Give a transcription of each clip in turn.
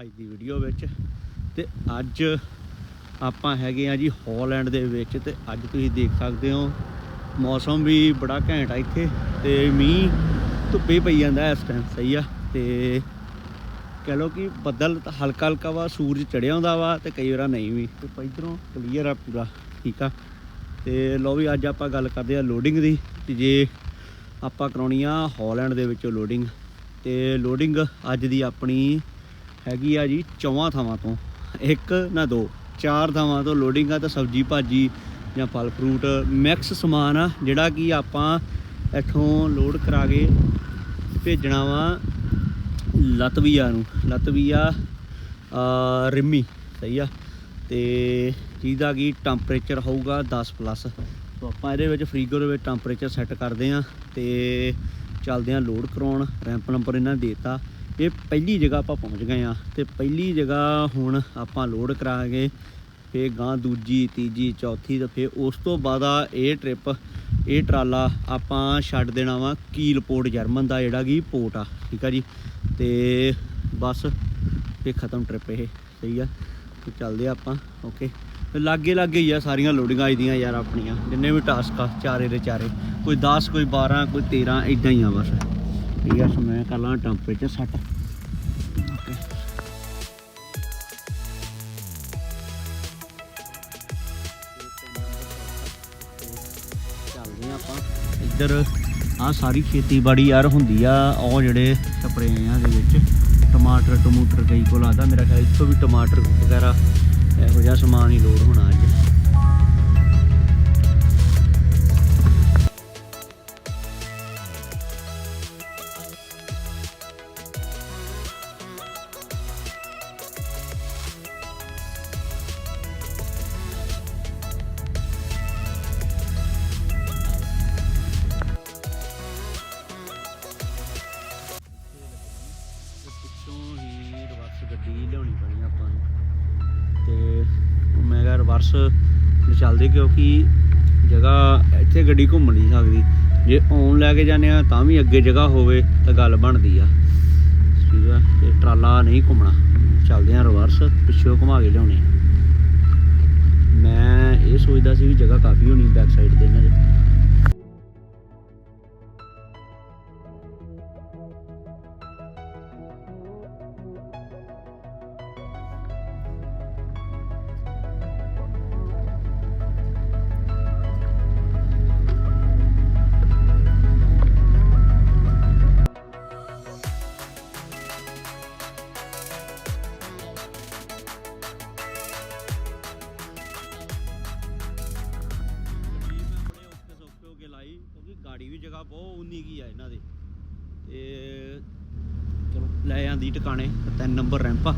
ਅੱਜ ਦੀ ਵੀਡੀਓ ਵਿੱਚ ਤੇ ਅੱਜ ਆਪਾਂ ਹੈਗੇ ਆ ਜੀ ਹਾਲੈਂਡ ਦੇ ਵਿੱਚ ਤੇ ਅੱਜ ਤੁਸੀਂ ਦੇਖ ਸਕਦੇ ਹੋ, ਮੌਸਮ ਵੀ ਬੜਾ ਘੈਂਟ ਆ ਇੱਥੇ ਤੇ ਮੀਂਹ ਧੁੱਪੇ ਪਈ ਜਾਂਦਾ ਇਸ ਟਾਈਮ ਸਹੀ ਆ। ਤੇ ਕਹ ਲੋ ਕਿ ਬੱਦਲ ਹਲਕਾ ਹਲਕਾ ਵਾ, ਸੂਰਜ ਚੜਿਆ ਹੁੰਦਾ ਵਾ ਤੇ ਕਈ ਵਾਰ ਨਹੀਂ ਵੀ। ਤੇ ਇਧਰੋਂ ਕਲੀਅਰ ਆ ਪੂਰਾ, ਠੀਕ ਆ। ਤੇ ਲੋ ਵੀ ਅੱਜ ਆਪਾਂ ਗੱਲ ਕਰਦੇ ਆ ਲੋਡਿੰਗ ਦੀ, ਤੇ ਜੇ ਆਪਾਂ ਕਰਾਉਣੀ ਆ ਹਾਲੈਂਡ ਦੇ ਵਿੱਚੋਂ ਲੋਡਿੰਗ ਤੇ ਲੋਡਿੰਗ ਅੱਜ ਦੀ ਆਪਣੀ ਹੈਗੀ ਆ ਜੀ ਚੌਵਾਂ ਥਾਵਾਂ ਤੋਂ। ਇੱਕ ਨਾ ਦੋ, ਚਾਰ ਥਾਵਾਂ ਤੋਂ ਲੋਡਿੰਗ ਆ ਤਾਂ ਸਬਜੀ ਭਾਜੀ ਜਾਂ ਫਲ ਫਰੂਟ ਮਿਕਸ ਸਮਾਨ ਆ, ਜਿਹੜਾ ਕਿ ਆਪਾਂ ਇੱਥੋਂ ਲੋਡ ਕਰਾ ਕੇ ਭੇਜਣਾ ਵਾ ਲਤਵੀਆ ਨੂੰ। ਲਤਵੀਆ ਰਿਮੀ ਰਿੰਮੀ, ਸਹੀ ਆ। ਤੇ ਜਿਹਦਾ ਕੀ ਟੈਂਪਰੇਚਰ ਹੋਊਗਾ 10 ਪਲੱਸ ਸੋ ਆਪਾਂ ਇਹਦੇ ਵਿੱਚ ਫਰੀਗੋ ਦੇ ਵਿੱਚ ਟੈਂਪਰੇਚਰ ਸੈੱਟ ਕਰਦੇ ਆ ਤੇ ਚੱਲਦੇ ਆ ਲੋਡ ਕਰਾਉਣ। ਰੈਂਪ ਨੰਬਰ ਇਹਨਾਂ ਨੇ ਦੇਤਾ। ਇਹ ਪਹਿਲੀ ਜਗ੍ਹਾ ਆਪਾਂ ਪਹੁੰਚ ਗਏ ਆ ਤੇ ਪਹਿਲੀ ਜਗ੍ਹਾ ਹੁਣ ਆਪਾਂ ਲੋਡ ਕਰਾਂਗੇ ਫੇ ਗਾਂ ਦੂਜੀ, ਤੀਜੀ, ਚੌਥੀ ਤੇ ਫੇ ਉਸ ਤੋਂ ਬਾਅਦ ਆ ਇਹ ਟ੍ਰਿਪ ਇਹ ਟਰਾਲਾ ਆਪਾਂ ਛੱਡ ਦੇਣਾ ਵਾ ਕੀਲ ਪੋਰਟ ਜਰਮਨ ਦਾ, ਜਿਹੜਾ ਕਿ ਪੋਰਟ ਆ, ਠੀਕ ਆ ਜੀ? ਤੇ ਬਸ, ਇਹ ਖਤਮ ਟ੍ਰਿਪ ਇਹ, ਸਹੀ ਆ? ਤੇ ਚੱਲਦੇ ਆ ਆਪਾਂ ਓਕੇ ਲਾਗੇ ਲਾਗੇ ਹੀ ਆ ਸਾਰੀਆਂ ਲੋਡਿੰਗਾਂ ਆਈਆਂ ਯਾਰ ਆਪਣੀਆਂ, ਜਿੰਨੇ ਵੀ ਟਾਸਕ ਆ, ਚਾਰੇ ਦੇ ਚਾਰੇ, ਕੋਈ 10 ਕੋਈ 12 ਕੋਈ 13 ਇਦਾਂ ਹੀ ਆ ਬਸ। ਠੀਕ ਆ ਸੋ ਮੈਂ ਕਰ ਲਾਂ ਟੈਂਪਰੇਚਰ ਸੈੱਟ ਚੱਲਦੇ ਆ ਆਪਾਂ। ਇੱਧਰ ਆ ਸਾਰੀ ਖੇਤੀਬਾੜੀ ਯਾਰ ਹੁੰਦੀ ਆ, ਉਹ ਜਿਹੜੇ ਸਪਰੇਆਂ ਦੇ ਵਿੱਚ। ਟਮਾਟਰ, ਟਮੂਟਰ ਕਈ ਕੋਲ ਆਦਾ। ਮੇਰਾ ਖਿਆਲ ਇੱਥੋਂ ਵੀ ਟਮਾਟਰ ਵਗੈਰਾ ਇਹੋ ਜਿਹਾ ਸਮਾਨ ਹੀ ਲੋਡ ਹੋਣਾ ਅੱਜ। ਮੈਂ ਕਿਹਾ ਕਿਉਂਕਿ ਜਗ੍ਹਾ ਇੱਥੇ ਗੱਡੀ ਘੁੰਮ ਨਹੀਂ ਸਕਦੀ। ਜੇ ਔਨ ਲੈ ਕੇ ਜਾਂਦੇ ਆ ਤਾਂ ਵੀ ਅੱਗੇ ਜਗ੍ਹਾ ਹੋਵੇ ਤਾਂ ਗੱਲ ਬਣਦੀ ਆ। ਠੀਕ ਆ, ਤੇ ਟਰਾਲਾ ਨਹੀਂ ਘੁੰਮਣਾ। ਚੱਲਦੇ ਆ ਰਿਵਰਸ, ਪਿੱਛੇ ਘੁਮਾ ਕੇ ਲਿਆਉਣੇ ਆ। ਮੈਂ ਇਹ ਸੋਚਦਾ ਸੀ ਵੀ ਜਗ੍ਹਾ ਕਾਫੀ ਹੋਣੀ ਬੈਕ ਸਾਈਡ ਤੇ ਇਹਨਾਂ ਦੇ। ਕਿਉਂਕਿ ਵੀ ਜਗ੍ਹਾ ਬਹੁਤ ਉਨੀ ਕੀ ਆ ਇਹਨਾਂ ਦੇ। ਤੇ ਚਲੋ, ਲੈ ਜਾਂਦੀ ਟਿਕਾਣੇ, ਤਿੰਨ ਨੰਬਰ ਰੈਂਪ ਆ।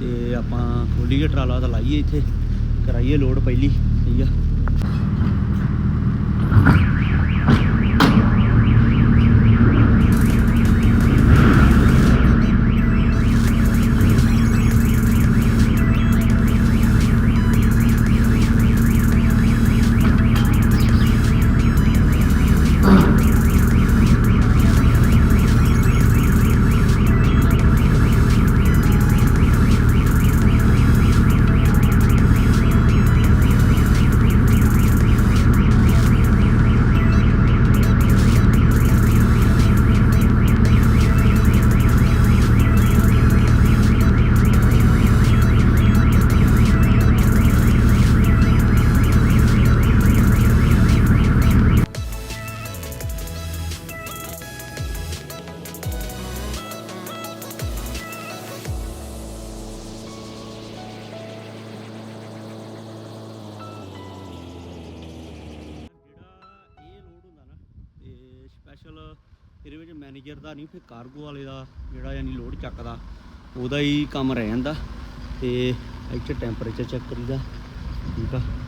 ਤੇ ਆਪਾਂ ਖੋਲੀਏ ਟਰਾਲਾ ਤਾਂ ਲਾਈਏ ਇੱਥੇ, ਕਰਾਈਏ ਲੋਡ ਪਹਿਲੀ ਠੀਕ ਆ। ਤੇ ਇਹਦੇ ਵਿੱਚ ਮੈਨੇਜਰ ਦਾ ਨਹੀਂ, ਫਿਰ ਕਾਰਗੋ ਵਾਲੇ ਦਾ ਜਿਹੜਾ ਯਾਨੀ ਲੋਡ ਚੱਕਦਾ, ਉਹਦਾ ਹੀ ਕੰਮ ਰਹਿ ਜਾਂਦਾ ਤੇ ਇੱਥੇ ਟੈਂਪਰੇਚਰ ਚੈੱਕ ਕਰੀਦਾ, ਠੀਕ ਆ।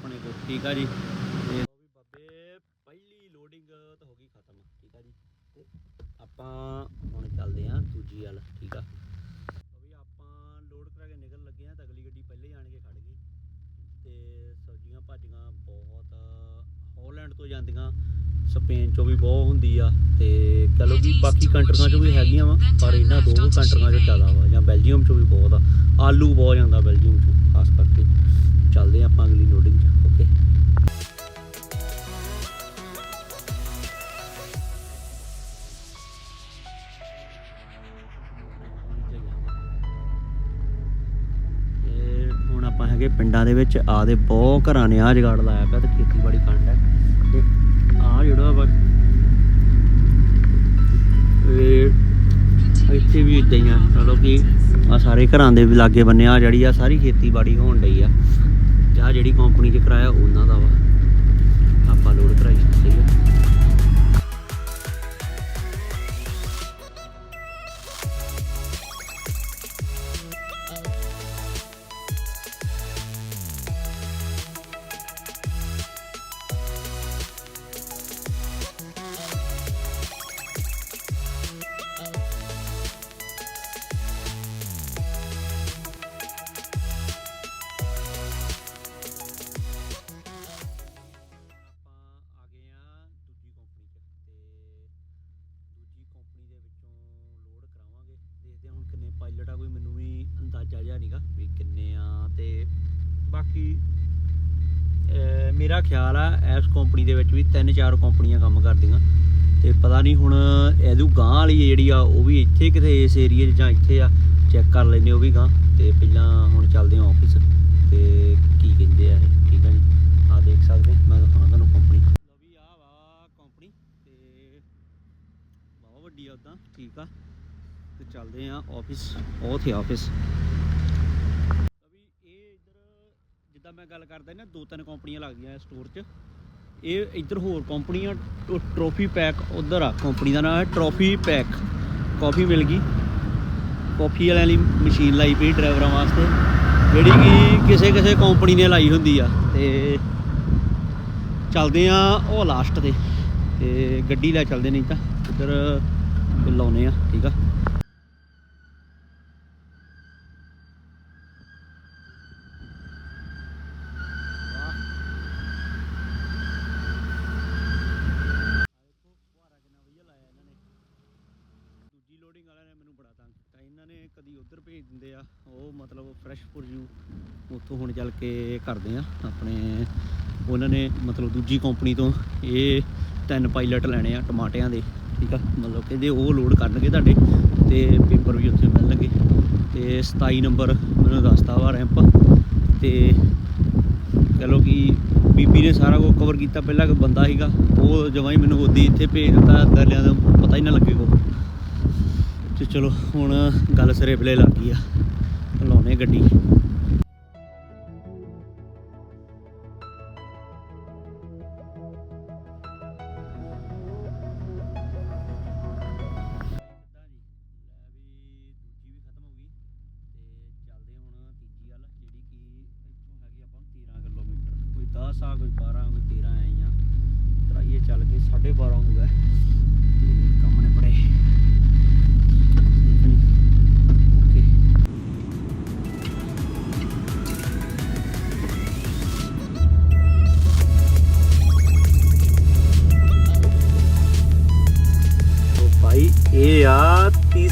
ਆਪਣੇ ਕੋਲ, ਠੀਕ ਆ ਜੀ? ਤੇ ਉਹ ਪਹਿਲੀ ਲੋਡਿੰਗ ਤਾਂ ਹੋ ਗਈ ਖਤਮ, ਠੀਕ ਆ ਜੀ? ਤੇ ਆਪਾਂ ਹੁਣ ਚੱਲਦੇ ਆ ਦੂਜੀ ਵੱਲ, ਠੀਕ ਆ? ਵੀ ਆਪਾਂ ਲੋਡ ਕਰਾ ਕੇ ਨਿਕਲ ਲੱਗੇ ਆ ਤਾਂ ਅਗਲੀ ਗੱਡੀ ਪਹਿਲੇ ਆਣ ਕੇ ਖੜ ਗਈ। ਤੇ ਸਬਜ਼ੀਆਂ ਭਾਜੀਆਂ ਬਹੁਤ ਹਾਲੈਂਡ ਤੋਂ ਜਾਂਦੀਆਂ ਸਪੇਨ ਚੋਂ ਵੀ ਬਹੁਤ ਹੁੰਦੀ ਆ, ਤੇ ਚਲੋ ਵੀ ਬਾਕੀ ਕੰਟਰੀਆਂ ਚੋਂ ਵੀ ਹੈਗੀਆਂ ਵਾ, ਪਰ ਇਹਨਾਂ ਦੋ ਕੁ ਕੰਟਰੀਆਂ ਚੋਂ ਜ਼ਿਆਦਾ ਵਾ, ਜਾਂ ਬੈਲਜੀਅਮ ਚੋਂ ਵੀ ਬਹੁਤ ਆ, ਆਲੂ ਬਹੁਤ ਜਾਂਦਾ ਬੈਲਜੀਅਮ ਚੋਂ, ਖਾਸ ਕਰਕੇ। ਚੱਲਦੇ ਆਪਾਂ ਅਗਲੀ ਲੋਡਿੰਗ 'ਚ ਓਕੇ ਹੁਣ ਆਪਾਂ ਹੈਗੇ ਪਿੰਡਾਂ ਦੇ ਵਿੱਚ ਆ ਦੇ ਬਹੁਤ ਘਰਾਂ ਨੇ ਆ ਜਗਾੜ ਲਾਇਆ ਪਿਆ ਤੇ ਖੇਤੀਬਾੜੀ ਕੰਡ ਹੈ। ਤੇ ਆ ਜਿਹੜਾ ਵਾ ਇੱਥੇ ਵੀ ਇਦਾਂ ਹੀ ਆ ਚਲੋ ਕਿ ਆ ਸਾਰੇ ਘਰਾਂ ਦੇ ਲਾਗੇ ਬੰਨੇ ਆ ਜਿਹੜੀ ਆ, ਸਾਰੀ ਖੇਤੀਬਾੜੀ ਹੋਣ ਡਈ ਆ। ਜਾਂ ਜਿਹੜੀ ਕੰਪਨੀ 'ਚ ਕਰਾਇਆ ਉਹਨਾਂ ਦਾ ਵਾ। ਆਪਾਂ ਲੋਡ ਕਰਾਈ ਸਹੀ ਮੇਰਾ ਖਿਆਲ ਆ, ਇਸ ਕੰਪਨੀ ਦੇ ਵਿੱਚ ਵੀ ਤਿੰਨ ਚਾਰ ਕੰਪਨੀਆਂ ਕੰਮ ਕਰਦੀਆਂ। ਤੇ ਪਤਾ ਨਹੀਂ ਹੁਣ ਇਹਦੂ ਗਾਂ ਵਾਲੀ ਜਿਹੜੀ ਆ, ਉਹ ਵੀ ਇੱਥੇ ਕਿਤੇ ਇਸ ਏਰੀਏ 'ਚ ਜਾਂ ਇੱਥੇ ਆ ਚੈੱਕ ਕਰ ਲੈਨੇ ਉਹ ਵੀ ਗਾਂ ਤੇ ਪਹਿਲਾਂ ਹੁਣ ਚੱਲਦੇ ਆ ਆਫਿਸ ਤੇ ਕੀ ਕਹਿੰਦੇ ਆ ਇਹ, ਠੀਕ ਆ ਜੀ? ਆ ਦੇਖ ਸਕਦੇ, ਮੈਂ ਦਿਖਾਉਣਾ ਤੁਹਾਨੂੰ ਕੰਪਨੀ ਵੀ ਆ ਵਾ ਕੰਪਨੀ ਤੇ ਬਹੁਤ ਵੱਡੀ ਆ ਉਦਾਂ ਠੀਕ ਆ। ਤੇ ਚੱਲਦੇ ਆ ਆਫਿਸ ਉਹ ਥੇ ਆਫਿਸ ਵੀ ਇਹ ਇੱਧਰ ਜਿੱਦਾਂ ਮੈਂ ਗੱਲ ਕਰਦਾ ਨਾ, ਦੋ ਤਿੰਨ ਕੰਪਨੀਆਂ ਲੱਗਦੀਆਂ ਸਟੋਰ 'ਚ। ਇਹ ਇੱਧਰ ਹੋਰ ਕੰਪਨੀਆਂ ਟਰੋਫੀ ਪੈਕ ਉਧਰ ਆ, ਕੰਪਨੀ ਦਾ ਨਾਮ ਹੈ ਟਰੋਫੀ ਪੈਕ ਕਾਫੀ ਮਿਲ ਗਈ। ਕਾਫੀ ਵਾਲਿਆਂ ਲਈ ਮਸ਼ੀਨ ਲਾਈ ਪਈ ਡਰਾਈਵਰਾਂ ਵਾਸਤੇ। ਜਿਹੜੀ ਕਿ ਕਿਸੇ ਕਿਸੇ ਕੰਪਨੀ ਨੇ ਲਾਈ ਹੁੰਦੀ ਆ। ਤੇ ਚੱਲਦੇ ਆ ਉਹ ਲਾਸਟ ਤੇ। ਤੇ ਗੱਡੀ ਲੈ ਚੱਲਦੇ ਨਹੀਂ ਤਾਂ ਇੱਧਰ ਲਾਉਨੇ ਆ, ਠੀਕ ਆ ਵਾਹ ਦੇਖੋ ਫੁਹਾਰਾ ਕਿੰਨਾ ਵਧੀਆ ਲਾਇਆ ਇਹਨਾਂ ਨੇ ਦੂਜੀ ਲੋਡਿੰਗ ਵਾਲਿਆਂ ਨੇ ਮੈਨੂੰ ਬੜਾ ਤੰਗ ਕੀਤਾ ਇਹਨਾਂ ਨੇ ਕਦੀ ਉਧਰ ਭੇਜ ਦਿੰਦੇ ਆ ਉਹ ਮਤਲਬ ਫਰੈਸ਼ ਫॉर ਉੱਥੋਂ ਹੁਣ ਚੱਲ ਕੇ ਕਰਦੇ ਆ, ਆਪਣੇ, ਉਹਨਾਂ ਨੇ ਮਤਲਬ ਦੂਜੀ ਕੰਪਨੀ ਤੋਂ ਇਹ ਤਿੰਨ ਪਾਇਲਟ ਲੈਣੇ ਆ ਟਮਾਟਿਆਂ ਦੇ, ਠੀਕ ਆ? ਮਤਲਬ ਕਹਿੰਦੇ ਉਹ ਲੋਡ ਕਰਨਗੇ ਤੁਹਾਡੇ, ਤੇ ਪੇਪਰ ਵੀ ਉੱਥੇ ਮਿਲਣਗੇ। ਤੇ 27 ਨੰਬਰ ਮੈਨੂੰ ਦੱਸਤਾ ਵਾ ਰੈਂਪ ਤੇ ਕਹ ਲਓ ਕਿ ਬੀਬੀ ਨੇ ਸਾਰਾ ਕੁਝ ਕਵਰ ਕੀਤਾ, ਪਹਿਲਾਂ ਇੱਕ ਬੰਦਾ ਸੀਗਾ, ਉਹ ਜਮਾਂ ਹੀ ਮੈਨੂੰ ਉਹਦੀ ਇੱਥੇ ਭੇਜ ਦਿੱਤਾ ਦਰਿਆ ਦਾ ਪਤਾ ਹੀ ਨਾ ਲੱਗੇ ਕੋ ਤੇ ਚਲੋ ਹੁਣ ਗੱਲ ਸਿਰੇ ਪਲੇ ਲੱਗ ਗਈ ਆ। ਲਾਉਣੇ ਗੱਡੀ।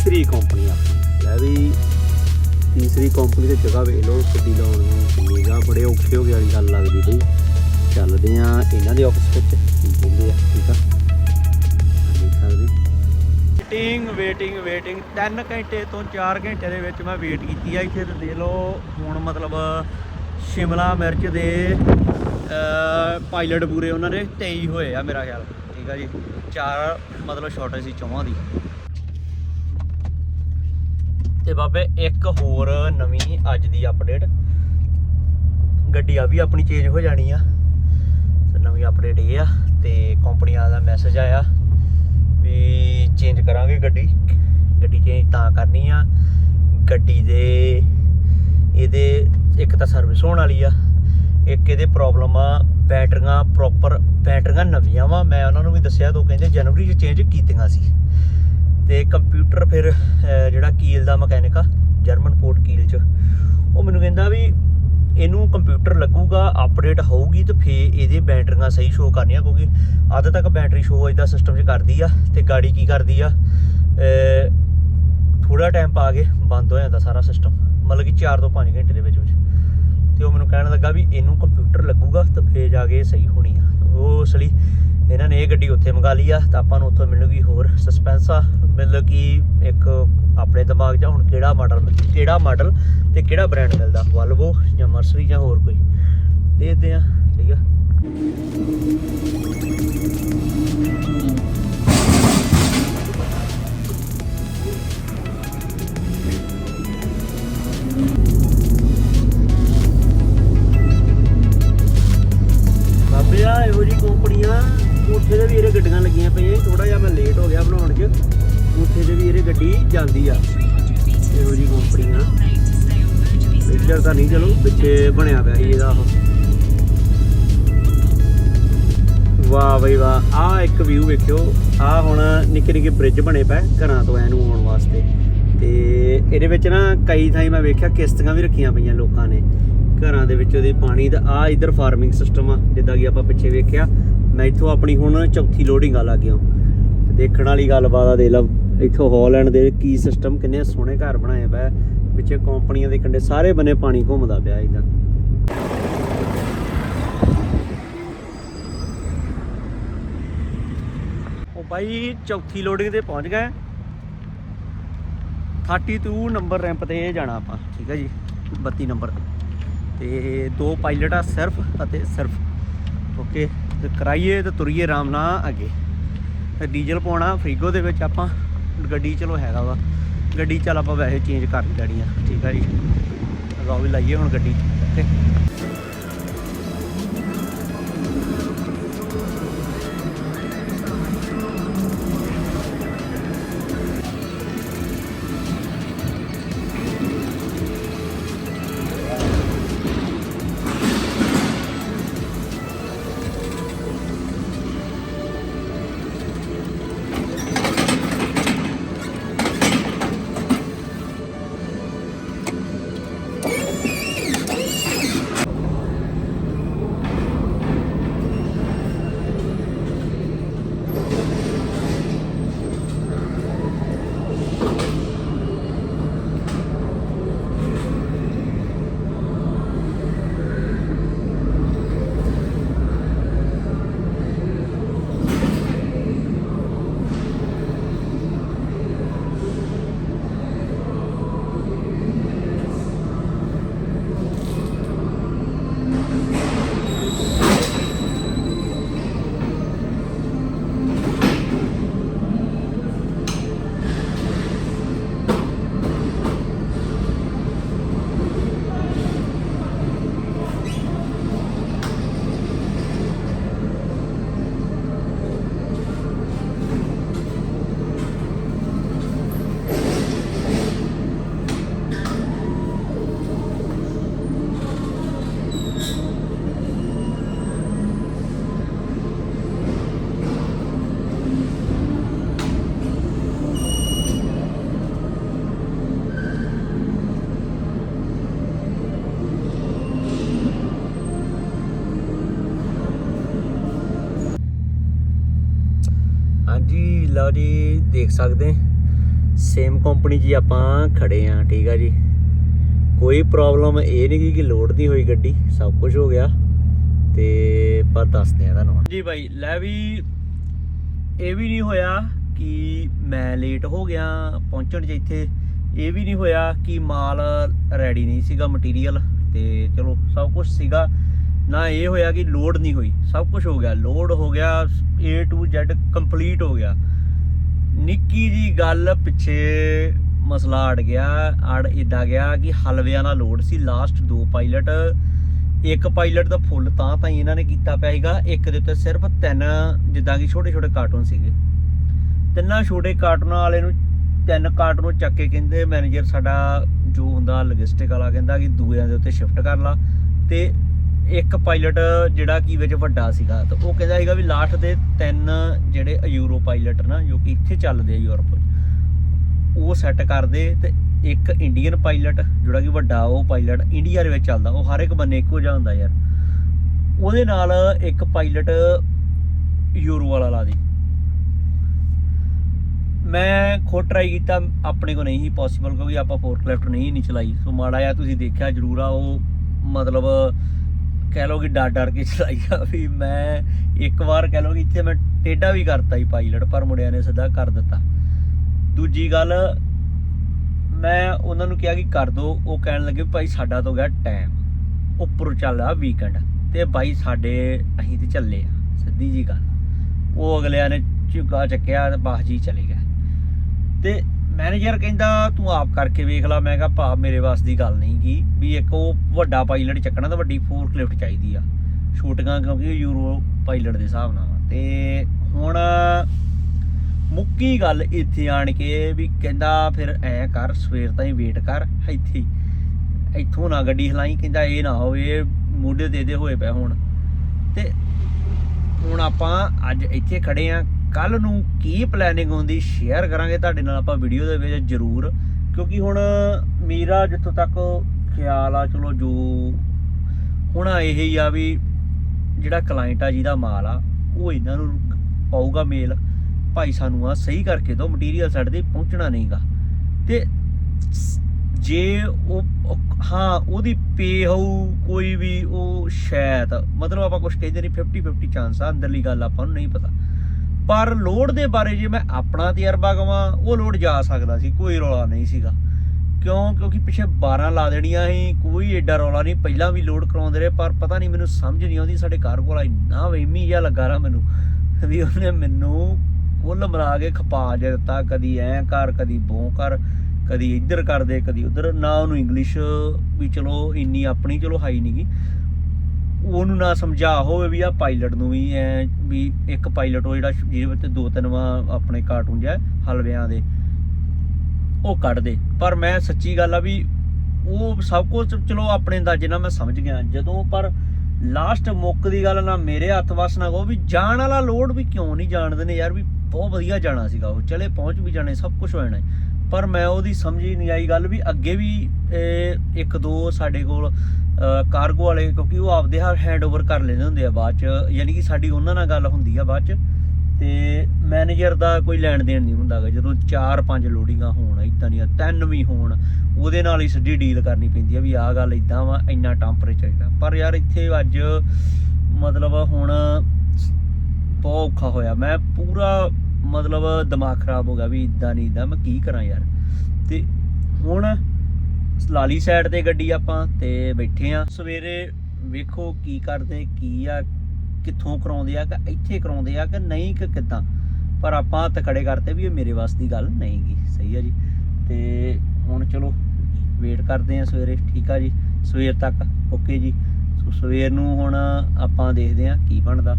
ਤੀਸਰੀ ਕੰਪਨੀ ਆਪਣੀ ਲੈ ਵੀ ਤੀਸਰੀ ਕੰਪਨੀ ਤੇ ਜਗ੍ਹਾ ਵੇਖ ਲਓ, ਗੱਡੀ ਲਾਉਣ ਨੂੰ ਕਿੰਨੀ ਬੜੇ ਔਖੇ ਹੋ ਗਏ ਵਾਲੀ ਗੱਲ ਲੱਗਦੀ ਬਈ ਚੱਲਦੇ ਆ ਇਹਨਾਂ ਦੇ ਆਫਿਸ ਵਿੱਚ। ਕੀ ਕਹਿੰਦੇ ਆ, ਠੀਕ ਆ? ਦੇਖ ਸਕਦੇ ਵੇਟਿੰਗ ਵੇਟਿੰਗ ਵੇਟਿੰਗ 3 ਘੰਟੇ ਤੋਂ 4 ਘੰਟੇ ਦੇ ਵਿੱਚ ਮੈਂ ਵੇਟ ਕੀਤੀ ਆ। ਇੱਥੇ ਤੇ ਦੇਖ ਲਓ, ਹੁਣ ਮਤਲਬ ਸ਼ਿਮਲਾ ਮਿਰਚ ਦੇ ਪਾਇਲਟ ਪੂਰੇ ਉਹਨਾਂ ਦੇ 23 ਹੋਏ ਆ ਮੇਰਾ ਖਿਆਲ। ਠੀਕ ਆ ਜੀ? ਚਾਰ ਮਤਲਬ ਸ਼ਾਰਟੇਜ ਸੀ ਚੌਵਾਂ ਦੀ। ਤੇ ਬਾਬੇ, ਇੱਕ ਹੋਰ ਨਵੀਂ ਅੱਜ ਦੀ ਅਪਡੇਟ ਗੱਡੀ ਆ ਵੀ ਆਪਣੀ ਚੇਂਜ ਹੋ ਜਾਣੀ ਆ ਤੇ ਨਵੀਂ ਅਪਡੇਟ ਇਹ ਆ, ਤੇ ਕੰਪਨੀ ਵਾਲਾ ਦਾ ਮੈਸੇਜ ਆਇਆ ਵੀ ਚੇਂਜ ਕਰਾਂਗੇ ਗੱਡੀ। ਗੱਡੀ ਚੇਂਜ ਤਾਂ ਕਰਨੀ ਆ। ਗੱਡੀ ਦੇ, ਇਹਦੇ ਇੱਕ ਤਾਂ ਸਰਵਿਸ ਹੋਣ ਵਾਲੀ ਆ। ਇੱਕ ਇਹਦੇ ਪ੍ਰੋਬਲਮ ਆ ਬੈਟਰੀਆਂ ਪ੍ਰੋਪਰ ਬੈਟਰੀਆਂ ਨਵੀਆਂ ਵਾ। ਮੈਂ ਉਹਨਾਂ ਨੂੰ ਵੀ ਦੱਸਿਆ, ਤਾਂ ਉਹ ਕਹਿੰਦੇ ਜਨਵਰੀ 'ਚ ਚੇਂਜ ਕੀਤੀਆਂ ਸੀ। ਤੇ ਕੰਪਿਊਟਰ ਫਿਰ ਜਿਹੜਾ ਕੀਲ ਦਾ ਮਕੈਨਿਕ ਆ ਜਰਮਨ ਪੋਰਟ ਕੀਲ 'ਚ, ਉਹ ਮੈਨੂੰ ਕਹਿੰਦਾ ਵੀ ਇਹਨੂੰ ਕੰਪਿਊਟਰ ਲੱਗੂਗਾ ਅਪਡੇਟ ਹੋਊਗੀ ਤੇ ਫੇ ਇਹਦੇ ਬੈਟਰੀਆਂ ਸਹੀ ਸ਼ੋ ਕਰਨੀਆਂ ਕਿਉਂਕਿ ਅੱਧ ਤੱਕ ਬੈਟਰੀ ਸ਼ੋ ਇਦਾਂ ਸਿਸਟਮ 'ਚ ਕਰਦੀ ਆ ਤੇ ਗਾੜੀ ਕੀ ਕਰਦੀ ਆ ਥੋੜਾ ਟਾਈਮ ਪਾ ਕੇ ਬੰਦ ਹੋ ਜਾਂਦਾ ਸਾਰਾ ਸਿਸਟਮ ਮਤਲਬ ਕਿ 4 ਤੋਂ 5 ਘੰਟੇ ਦੇ ਵਿੱਚ ਵਿੱਚ। ਤੇ ਉਹ ਮੈਨੂੰ ਕਹਿਣ ਲੱਗਾ ਵੀ ਇਹਨੂੰ ਕੰਪਿਊਟਰ ਲੱਗੂਗਾ ਤਾਂ ਫੇਰ ਜਾ ਕੇ ਸਹੀ ਹੋਣੀ ਆ। ਉਹ ਉਸ ਲਈ ਇਹਨਾਂ ਨੇ ਇਹ ਗੱਡੀ ਉੱਥੇ ਮੰਗਾ ਲਈ ਆ, ਤਾਂ ਆਪਾਂ ਨੂੰ ਉੱਥੋਂ ਮਿਲੂਗੀ ਹੋਰ ਸਸਪੈਂਸ ਆ, ਮਤਲਬ ਕਿ ਇੱਕ ਆਪਣੇ ਦਿਮਾਗ 'ਚ ਹੁਣ ਕਿਹੜਾ ਮਾਡਲ ਕਿਹੜਾ ਮਾਡਲ ਤੇ ਕਿਹੜਾ ਬ੍ਰਾਂਡ ਮਿਲਦਾ ਵਲਵੋ ਜਾਂ ਮਰਸਰੀ ਜਾਂ ਹੋਰ ਕੋਈ। ਦੇਖਦੇ ਆ ਠੀਕ ਆ? ਗੱਡੀ ਆ। ਇਹੋ ਜੀ ਕੰਪਨੀਆਂ। ਇੱਧਰ ਤਾਂ ਨਹੀਂ, ਚਲੋ ਪਿੱਛੇ ਬਣਿਆ ਪਿਆ ਸੀ ਇਹਦਾ ਵਾਹ ਬਈ ਵਾਹ ਆ ਇੱਕ ਵਿਊ ਵੇਖਿਓ। ਆ ਹੁਣ ਨਿੱਕੇ ਨਿੱਕੇ ਬ੍ਰਿਜ ਬਣੇ ਪਏ ਘਰਾਂ ਤੋਂ ਐਨੂੰ ਆਉਣ ਵਾਸਤੇ। ਤੇ ਇਹਦੇ ਵਿੱਚ ਨਾ ਕਈ ਥਾਈਂ ਮੈਂ ਵੇਖਿਆ ਕਿਸ਼ਤੀਆਂ ਵੀ ਰੱਖੀਆਂ ਪਈਆਂ ਲੋਕਾਂ ਨੇ। ਘਰਾਂ ਦੇ ਵਿੱਚ ਉਹਦੇ ਪਾਣੀ ਦਾ ਆ ਇਧਰ ਫਾਰਮਿੰਗ ਸਿਸਟਮ ਆ, ਜਿੱਦਾਂ ਕਿ ਆਪਾਂ ਪਿੱਛੇ ਵੇਖਿਆ। ਮੈਂ ਇੱਥੋਂ ਆਪਣੀ ਹੁਣ ਚੌਥੀ ਲੋਡਿੰਗ ਆ ਲੱਗ ਗਿਆ। ਦੇਖਣ ਵਾਲੀ ਗੱਲਬਾਤ ਆ ਦੇ ਲਾ। ਇੱਥੋਂ ਹਾਲੈਂਡ ਦੇ ਕੀ ਸਿਸਟਮ, ਕਿੰਨੇ ਸੋਹਣੇ ਘਰ ਬਣਾਏ ਪਏ ਪਿੱਛੇ ਕੰਪਨੀਆਂ ਦੇ ਕੰਡੇ ਸਾਰੇ ਬੰਨੇ ਪਾਣੀ ਘੁੰਮਦਾ ਪਿਆ ਇਦਾਂ ਉਹ ਬਾਈ, ਚੌਥੀ ਲੋਡਿੰਗ ਤੇ ਪਹੁੰਚ ਗਏ। 32 ਨੰਬਰ ਰੈਂਪ ਤੇ ਜਾਣਾ ਆਪਾਂ, ਠੀਕ ਹੈ ਜੀ? 32 ਨੰਬਰ ਤੇ ਦੋ ਪਾਇਲਟ ਆ, ਸਿਰਫ ਅਤੇ ਸਿਰਫ। ਓਕੇ ਤੇ ਕਰਾਈਏ ਤੇ ਤੁਰੀਏ ਆਰਾਮ ਨਾਲ ਅੱਗੇ। ਤੇ ਡੀਜ਼ਲ ਪਾਉਣਾ ਫਰੀਗੋ ਦੇ ਵਿੱਚ ਆਪਾਂ। ਗੱਡੀ ਚਲੋ ਹੈਗਾ ਵਾ। ਗੱਡੀ ਚੱਲ ਆਪਾਂ ਵੈਸੇ ਚੇਂਜ ਕਰ ਲੈਣੀ ਆ। ਠੀਕ ਆ ਜੀ। ਲਗਾਓ ਵੀ ਲਾਈਏ ਹੁਣ ਗੱਡੀ। ਓਕੇ। ਹਾਂਜੀ, ਲਓ ਜੀ, ਦੇਖ ਸਕਦੇ ਸੇਮ ਕੰਪਨੀ 'ਚ ਹੀ ਆਪਾਂ ਖੜੇ ਆ ਠੀਕ ਆ ਜੀ। ਕੋਈ ਪ੍ਰੋਬਲਮ ਇਹ ਨਹੀਂ ਕਿ ਲੋਡ ਨਹੀਂ ਹੋਈ ਗੱਡੀ, ਸਭ ਕੁਝ ਹੋ ਗਿਆ। ਤੇ ਪਰ ਦੱਸਦੇ ਆ ਤੁਹਾਨੂੰ ਜੀ ਬਾਈ, ਲੈ ਵੀ ਇਹ ਵੀ ਨਹੀਂ ਹੋਇਆ ਕਿ ਮੈਂ ਲੇਟ ਹੋ ਗਿਆ ਪਹੁੰਚਣ 'ਚ ਇੱਥੇ। ਇਹ ਵੀ ਨਹੀਂ ਹੋਇਆ ਕਿ ਮਾਲ ਰੈਡੀ ਨਹੀਂ ਸੀਗਾ ਮਟੀਰੀਅਲ ਤੇ ਚਲੋ ਸਭ ਕੁਝ ਸੀਗਾ। ਨਾ ਇਹ ਹੋਇਆ ਕਿ ਲੋਡ ਨਹੀਂ ਹੋਈ, ਸਭ ਕੁਝ ਹੋ ਗਿਆ, ਲੋਡ ਹੋ ਗਿਆ, A to Z ਕੰਪਲੀਟ ਹੋ ਗਿਆ। ਨਿੱਕੀ ਜੀ ਗੱਲ ਪਿੱਛੇ ਮਸਲਾ ਅੜ ਗਿਆ, ਅੜ ਇਦਾਂ ਗਿਆ ਕਿ ਹਲਵਿਆਂ ਨਾਲ ਲੋਡ ਸੀ ਲਾਸਟ ਦੋ ਪਾਇਲਟ ਇੱਕ ਪਾਇਲਟ ਦਾ ਫੁੱਲ ਤਾਂ ਤਾਂ ਹੀ ਇਹਨਾਂ ਨੇ ਕੀਤਾ ਪਿਆ ਸੀਗਾ, ਇੱਕ ਦੇ ਉੱਤੇ ਸਿਰਫ ਤਿੰਨ ਜਿੱਦਾਂ ਕਿ ਛੋਟੇ ਛੋਟੇ ਕਾਰਟੂਨ ਸੀਗੇ। ਤਿੰਨਾਂ ਛੋਟੇ ਕਾਰਟੂਨਾਂ ਵਾਲੇ ਨੂੰ, ਤਿੰਨ ਕਾਰਟੂਨ ਚੱਕ ਕੇ ਕਹਿੰਦੇ ਮੈਨੇਜਰ ਸਾਡਾ ਜੋ ਹੁੰਦਾ ਲੌਜਿਸਟਿਕ ਵਾਲਾ ਕਹਿੰਦਾ ਕਿ ਦੂਜਿਆਂ ਦੇ ਉੱਤੇ ਸ਼ਿਫਟ ਕਰ ਲਾ ਤੇ ਇੱਕ ਪਾਇਲਟ ਜਿਹੜਾ ਕੀ ਵਿੱਚ ਵੱਡਾ ਸੀਗਾ, ਤਾਂ ਉਹ ਕਹਿੰਦਾ ਸੀਗਾ ਵੀ ਲਾਸਟ ਦੇ ਤਿੰਨ ਜਿਹੜੇ ਯੂਰੋ ਪਾਇਲਟ ਨਾ, ਜੋ ਕਿ ਇੱਥੇ ਚੱਲਦੇ ਆ ਯੂਰਪ 'ਚ ਉਹ ਸੈੱਟ ਕਰਦੇ ਤੇ ਇੱਕ ਇੰਡੀਅਨ ਪਾਇਲਟ ਜਿਹੜਾ ਕਿ ਵੱਡਾ, ਉਹ ਪਾਇਲਟ ਇੰਡੀਆ ਦੇ ਵਿੱਚ ਚੱਲਦਾ, ਉਹ ਹਰ ਇੱਕ ਬੰਨੇ ਇੱਕੋ ਜਿਹਾ ਹੁੰਦਾ ਯਾਰ। ਉਹਦੇ ਨਾਲ ਇੱਕ ਪਾਇਲਟ ਯੂਰੋ ਵਾਲਾ ਲਾ ਦੇ। ਮੈਂ ਖੁਦ ਟਰਾਈ ਕੀਤਾ, ਆਪਣੇ ਕੋ ਨਹੀਂ ਸੀ ਪੋਸੀਬਲ ਕਿਉਂਕਿ ਆਪਾਂ ਫੋਰਕਲਿਫਟ ਨਹੀਂ ਨਹੀਂ ਚਲਾਈ। ਸੋ ਮਾੜਾ ਜਿਹਾ ਤੁਸੀਂ ਦੇਖਿਆ ਜ਼ਰੂਰ ਆ, ਉਹ ਮਤਲਬ ਕਹਿ ਲਓ ਕਿ ਡਰ ਡਰ ਕੇ ਚਲਾਈ ਆ ਵੀ ਮੈਂ ਇੱਕ ਵਾਰ ਕਹਿ ਲਓ ਕਿ ਇੱਥੇ ਮੈਂ ਟੇਢਾ ਵੀ ਕਰਤਾ ਹੀ ਪਾਇਲਟ, ਪਰ ਮੁੰਡਿਆਂ ਨੇ ਸਿੱਧਾ ਕਰ ਦਿੱਤਾ। ਦੂਜੀ ਗੱਲ, ਮੈਂ ਉਹਨਾਂ ਨੂੰ ਕਿਹਾ ਕਿ ਕਰ ਦੋ, ਉਹ ਕਹਿਣ ਲੱਗੇ ਭਾਈ ਸਾਡਾ ਤੋਂ ਗਿਆ ਟਾਈਮ ਉੱਪਰੋਂ ਚੱਲਿਆ ਵੀਕਐਂਡ ਤੇ ਭਾਈ ਸਾਡੇ, ਅਸੀਂ ਤੇ ਚੱਲੇ ਆ, ਸਿੱਧੀ ਜੀ ਗੱਲ। ਉਹ ਅਗਲਿਆਂ ਨੇ ਝੁੱਗਾ ਚੱਕਿਆ ਤੇ ਬਾਹ ਜੀ ਚਲੇ ਗਏ। ਤੇ ਮੈਨੇਜਰ ਕਹਿੰਦਾ, ਤੂੰ ਆਪ ਕਰਕੇ ਵੇਖ ਲੈ। ਮੈਂ ਕਿਹਾ ਭਾ ਮੇਰੇ ਵਾਸ ਦੀ ਗੱਲ ਨਹੀਂ ਗੀ ਵੀ ਇੱਕ ਉਹ ਵੱਡਾ ਪਾਇਲਟ ਚੱਕਣਾ ਤਾਂ ਵੱਡੀ ਫੋਰਕ ਲਿਫਟ ਚਾਹੀਦੀ ਆ। ਛੋਟੀਆਂ ਕਿਉਂਕਿ ਯੂਰੋ ਪਾਇਲਟ ਦੇ ਹਿਸਾਬ ਨਾਲ ਵਾ ਤੇ ਹੁਣ ਮੁੱਕੀ ਗੱਲ ਇੱਥੇ ਆਣ ਕੇ ਵੀ ਕਹਿੰਦਾ, ਫਿਰ ਐ ਕਰ, ਸਵੇਰ ਤਾਈਂ ਵੇਟ ਕਰ, ਇੱਥੇ ਹੀ। ਇੱਥੋਂ ਨਾ ਗੱਡੀ ਹਲਾਈ। ਕਹਿੰਦਾ, ਇਹ ਨਾ ਹੋਵੇ, ਮੋਢੇ ਦੇ ਦੇ ਹੋਏ ਪਏ ਹੁਣ। ਤੇ ਹੁਣ ਆਪਾਂ ਅੱਜ ਇੱਥੇ ਖੜੇ ਆ। ਕੱਲ ਨੂੰ ਕੀ ਪਲੈਨਿੰਗ ਹੁੰਦੀ ਸ਼ੇਅਰ ਕਰਾਂਗੇ ਤੁਹਾਡੇ ਨਾਲ ਆਪਾਂ ਵੀਡੀਓ ਦੇ ਵਿੱਚ ਜ਼ਰੂਰ। ਕਿਉਂਕਿ ਹੁਣ ਮੇਰਾ ਜਿੱਥੋਂ ਤੱਕ ਖਿਆਲ ਆ, ਚਲੋ ਜੋ ਹੁਣ ਇਹ ਹੀ ਆ ਵੀ ਜਿਹੜਾ ਕਲਾਇੰਟ ਆ ਜਿਹਦਾ ਮਾਲ ਆ, ਉਹ ਇਹਨਾਂ ਨੂੰ ਪਾਊਗਾ ਮੇਲ ਭਾਈ ਸਾਨੂੰ ਆ ਸਹੀ ਕਰਕੇ ਦਿਓ ਮਟੀਰੀਅਲ ਸਾਡੇ ਤੇ ਪਹੁੰਚਣਾ ਨਹੀਂਗਾ। ਤੇ ਜੇ ਉਹ ਉਹ- ਹਾਂ, ਉਹਦੀ ਪੇ ਹੋਊ, ਕੋਈ ਵੀ ਉਹ ਸ਼ਾਇਦ, ਮਤਲਬ ਆਪਾਂ ਕੁਝ ਕਹਿੰਦੇ ਨਹੀਂ 50 50 ਚਾਂਸ ਆ, ਅੰਦਰਲੀ ਗੱਲ ਆਪਾਂ ਨੂੰ ਨਹੀਂ ਪਤਾ। ਪਰ ਲੋਡ ਦੇ ਬਾਰੇ ਜੇ ਮੈਂ ਆਪਣਾ ਤਜਰਬਾ ਕਵਾਂ, ਉਹ ਲੋਡ ਜਾ ਸਕਦਾ ਸੀ, ਕੋਈ ਰੌਲਾ ਨਹੀਂ ਸੀਗਾ। ਕਿਉਂ? ਕਿਉਂਕਿ ਪਿੱਛੇ 12 ਲਾ ਦੇਣੀਆਂ ਸੀ, ਕੋਈ ਐਡਾ ਰੌਲਾ ਨਹੀਂ। ਪਹਿਲਾਂ ਵੀ ਲੋਡ ਕਰਾਉਂਦੇ ਰਹੇ, ਪਰ ਪਤਾ ਨਹੀਂ ਮੈਨੂੰ ਸਮਝ ਨਹੀਂ ਆਉਂਦੀ, ਸਾਡੇ ਘਰ ਕੋਲ ਇੰਨਾ ਵਹਿਮੀ ਜਿਹਾ ਲੱਗਾ ਰਾ ਮੈਨੂੰ ਵੀ ਉਹਨੇ ਮੈਨੂੰ ਕੁੱਲ ਮਿਲਾ ਕੇ ਖਪਾ ਜਿਹਾ ਦਿੱਤਾ, ਕਦੀ ਐਂ ਕਰ, ਕਦੀ ਬੋਂ ਕਰ, ਕਦੀ ਇੱਧਰ ਕਰਦੇ ਕਦੀ ਉਧਰ। ਨਾ ਉਹਨੂੰ ਇੰਗਲਿਸ਼ ਵੀ ਚਲੋ, ਇੰਨੀ ਆਪਣੀ ਚਲੋ, ਹਾਈ ਨਹੀਂਗੀ ਉਹਨੂੰ ਨਾ ਸਮਝਾ ਹੋਵੇ ਵੀ ਆ ਪਾਇਲਟ ਨੂੰ ਵੀ ਐ ਵੀ ਇੱਕ ਪਾਇਲਟ ਉਹ ਜਿਹੜਾ ਜਿਹਦੇ ਵਿੱਚ ਦੋ ਤਿੰਨ ਵਾ ਆਪਣੇ ਕਾਰਟੂਨ ਜਿਹਾ ਹਲਵਿਆਂ ਦੇ, ਉਹ ਕੱਢ ਦੇ। ਪਰ ਮੈਂ ਸੱਚੀ ਗੱਲ ਆ ਵੀ ਉਹ ਸਭ ਕੁਝ ਚਲੋ ਆਪਣੇ ਅੰਦਾਜ਼ੇ ਨਾਲ ਮੈਂ ਸਮਝ ਗਿਆ। ਜਦੋਂ ਪਰ ਲਾਸਟ ਮੁੱਕ ਦੀ ਗੱਲ ਨਾ ਮੇਰੇ ਹੱਥ ਵਸ ਨਾ ਕਹੋ ਵੀ ਜਾਣ ਵਾਲਾ ਲੋਡ ਵੀ ਕਿਉਂ ਨਹੀਂ ਜਾਣਦੇ ਨੇ ਯਾਰ ਵੀ ਬਹੁਤ ਵਧੀਆ ਜਾਣਾ ਸੀਗਾ ਉਹ। ਚਲੇ ਪਹੁੰਚ ਵੀ ਜਾਣੇ, ਸਭ ਕੁਝ ਹੋ ਜਾਣਾ। ਪਰ ਮੈਂ ਉਹਦੀ ਸਮਝ ਹੀ ਨਹੀਂ ਆਈ ਗੱਲ ਵੀ ਅੱਗੇ ਵੀ ਇੱਕ ਦੋ ਸਾਡੇ ਕੋਲ ਕਾਰਗੋ ਵਾਲੇ, ਕਿਉਂਕਿ ਉਹ ਆਪਦੇ ਹਰ ਹੈਂਡਓਵਰ ਕਰ ਲੈਂਦੇ ਹੁੰਦੇ ਆ ਬਾਅਦ ਚ, ਯਾਨੀ ਕਿ ਸਾਡੀ ਉਹਨਾਂ ਨਾਲ ਗੱਲ ਹੁੰਦੀ ਆ ਬਾਅਦ ਚ, ਤੇ ਮੈਨੇਜਰ ਦਾ ਕੋਈ ਲੈਣ ਦੇਣ ਨਹੀਂ ਹੁੰਦਾਗਾ ਜਦੋਂ 4-5 ਲੋਡਿੰਗਾਂ ਹੋਣ ਇਦਾਂ ਦੀਆਂ ਤਿੰਨ ਵੀ ਹੋਣ, ਉਹਦੇ ਨਾਲ ਹੀ ਸਿੱਧੀ ਡੀਲ ਕਰਨੀ ਪੈਂਦੀ ਆ ਵੀ ਆਹ ਗੱਲ ਇਦਾਂ ਵਾ, ਇੰਨਾ ਟੈਂਪਰੇਚਰ ਦਾ ਪਰ ਯਾਰ ਇੱਥੇ ਅੱਜ ਮਤਲਬ ਹੁਣ ਬਹੁਤ ਔਖਾ ਹੋਇਆ। ਮੈਂ ਪੂਰਾ ਮਤਲਬ ਦਿਮਾਗ ਖਰਾਬ ਹੋ ਗਿਆ ਵੀ ਇਦਾਂ ਨਹੀਂ ਇਦਾਂ ਮੈਂ ਕੀ ਕਰਾਂ ਯਾਰ। ਤੇ ਹੁਣ ਲਾਲੀ ਸਾਈਡ ਤੇ ਗੱਡੀ ਆਪਾਂ ਤੇ ਬੈਠੇ ਆ। ਸਵੇਰੇ ਵੇਖੋ ਕੀ ਕਰਦੇ, ਕੀ ਆ, ਕਿੱਥੋਂ ਕਰਾਉਂਦੇ ਆ, ਕਿ ਇੱਥੇ ਕਰਾਉਂਦੇ ਆ, ਕਿ ਨਹੀਂ, ਕਿ ਕਿੱਦਾਂ। ਪਰ ਆਪਾਂ ਤਕੜੇ ਕਰਤੇ ਵੀ ਇਹ ਮੇਰੇ ਵਾਸਤੇ ਦੀ ਗੱਲ ਨਹੀਂ ਗਈ ਸਹੀ ਆ ਜੀ। ਤੇ ਹੁਣ ਚਲੋ ਵੇਟ ਕਰਦੇ ਆ ਸਵੇਰੇ, ਠੀਕ ਆ ਜੀ? ਸਵੇਰ ਤੱਕ ਓਕੇ ਜੀ। ਸਵੇਰ ਨੂੰ ਹੁਣ ਆਪਾਂ ਦੇਖਦੇ ਆ ਕੀ ਬਣਦਾ।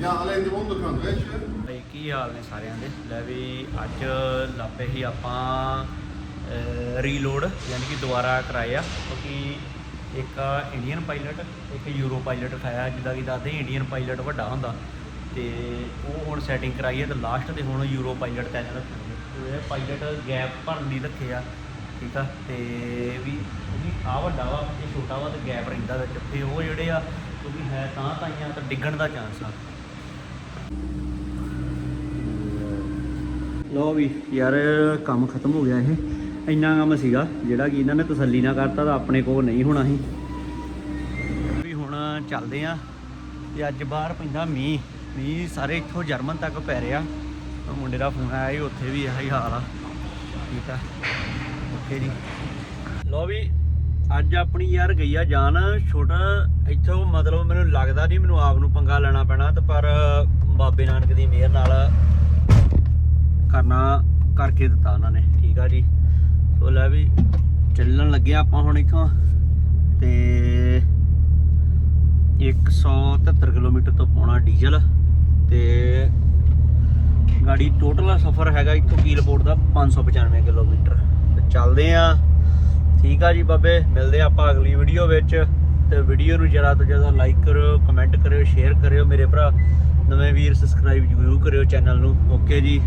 Ja, alleen de onderkant, weet je? ਭਾਈ ਕੀ ਹਾਲ ਨੇ ਸਾਰਿਆਂ ਦੇ? ਲੈ ਵੀ ਅੱਜ ਲਾਪੇ ਹੀ ਆਪਾਂ ਰੀਲੋਡ ਯਾਨੀ ਕਿ ਦੁਬਾਰਾ ਕਰਾਇਆ ਕਿਉਂਕਿ ਇੱਕ ਇੰਡੀਅਨ ਪਾਇਲਟ ਇੱਕ ਯੂਰੋ ਪਾਇਲਟ ਖਾਇਆ ਜਿੱਦਾਂ ਕਿ ਦੱਸਦੇ ਇੰਡੀਅਨ ਪਾਇਲਟ ਵੱਡਾ ਹੁੰਦਾ। ਤੇ ਉਹ ਹੁਣ ਸੈਟਿੰਗ ਕਰਾਈ ਹੈ ਤੇ ਲਾਸਟ ਤੇ ਹੁਣ ਯੂਰੋ ਪਾਇਲਟ ਤਿੰਨ ਰੱਖਣਗੇ ਇਹ ਪਾਇਲਟ ਗੈਪ ਭਰਨ ਲਈ ਰੱਖੇ ਆ ਠੀਕ ਆ? ਤੇ ਵੀ ਉਹਦੀ ਆ ਵੱਡਾ ਵਾ ਇਹ ਛੋਟਾ ਵਾ ਤੇ ਗੈਪ ਰਹਿੰਦਾ ਵਿੱਚ। ਤੇ ਉਹ ਜਿਹੜੇ ਆ ਕਿਉਂਕਿ ਹੈ ਤਾਂ ਤਾਈਆਂ ਤਾਂ ਡਿੱਗਣ ਦਾ ਚਾਂਸ ਆ। ਲੋ ਵੀ ਯਾਰ, ਕੰਮ ਖਤਮ ਹੋ ਗਿਆ ਇਹ। ਇੰਨਾ ਕੰਮ ਸੀਗਾ, ਜਿਹੜਾ ਕਿ ਇਹਨਾਂ ਨੇ ਤਸੱਲੀ ਨਾ ਕਰਤਾ ਤਾਂ ਆਪਣੇ ਕੋਲ ਨਹੀਂ ਹੋਣਾ ਸੀ। ਵੀ ਹੁਣ ਚੱਲਦੇ ਆ, ਤੇ ਅੱਜ ਬਾਹਰ ਪੈਂਦਾ ਮੀਂਹ। ਮੀਂਹ ਸਾਰੇ ਇੱਥੋਂ ਜਰਮਨ ਤੱਕ ਪੈ ਰਿਹਾ। ਮੁੰਡੇ ਦਾ ਫੋਨ ਆਇਆ ਸੀ, ਉੱਥੇ ਵੀ ਇਹੀ ਹਾਲ ਆ। ਠੀਕ ਆ। ਓਕੇ ਜੀ। ਲੋ ਵੀ, ਅੱਜ ਆਪਣੀ ਯਾਰ ਗਈ ਆ ਜਾਨ। ਛੋਟਾ ਇੱਥੋਂ ਮਤਲਬ ਮੈਨੂੰ ਲੱਗਦਾ ਨਹੀਂ, ਮੈਨੂੰ ਆਪ ਨੂੰ ਪੰਗਾ ਲੈਣਾ ਪੈਣਾ, ਤੇ ਪਰ ਬਾਬੇ ਨਾਨਕ ਦੀ ਮਿਹਰ ਨਾਲ ਕਰਨਾ ਕਰਕੇ ਦਿੱਤਾ ਉਹਨਾਂ ਨੇ, ਠੀਕ ਆ ਜੀ। ਸੋ ਲੈ ਵੀ ਚੱਲਣ ਲੱਗੇ ਆਪਾਂ ਹੁਣ ਇੱਥੋਂ ਤੇ 173 ਕਿਲੋਮੀਟਰ ਤੋਂ ਪਾਉਣਾ ਡੀਜ਼ਲ ਤੇ ਗਾੜੀ ਟੋਟਲ ਸਫ਼ਰ ਹੈਗਾ ਇੱਥੋਂ ਕੀਲਪੋਰਟ ਦਾ 595 ਕਿਲੋਮੀਟਰ। ਤੇ ਚੱਲਦੇ ਆ। ਠੀਕ ਆ ਜੀ ਬਾਬੇ, ਮਿਲਦੇ ਆ ਆਪਾਂ ਅਗਲੀ ਵੀਡੀਓ ਵਿੱਚ। ਤੇ ਵੀਡੀਓ ਨੂੰ ਜ਼ਿਆਦਾ ਤੋਂ ਜ਼ਿਆਦਾ ਲਾਈਕ ਕਰਿਓ ਕਮੈਂਟ ਕਰਿਓ ਸ਼ੇਅਰ ਕਰਿਓ ਮੇਰੇ ਭਰਾ। ਨਵੇਂ ਵੀਰ ਸਬਸਕ੍ਰਾਈਬ ਜ਼ਰੂਰ ਕਰਿਓ ਚੈਨਲ ਨੂੰ। ਓਕੇ ਜੀ।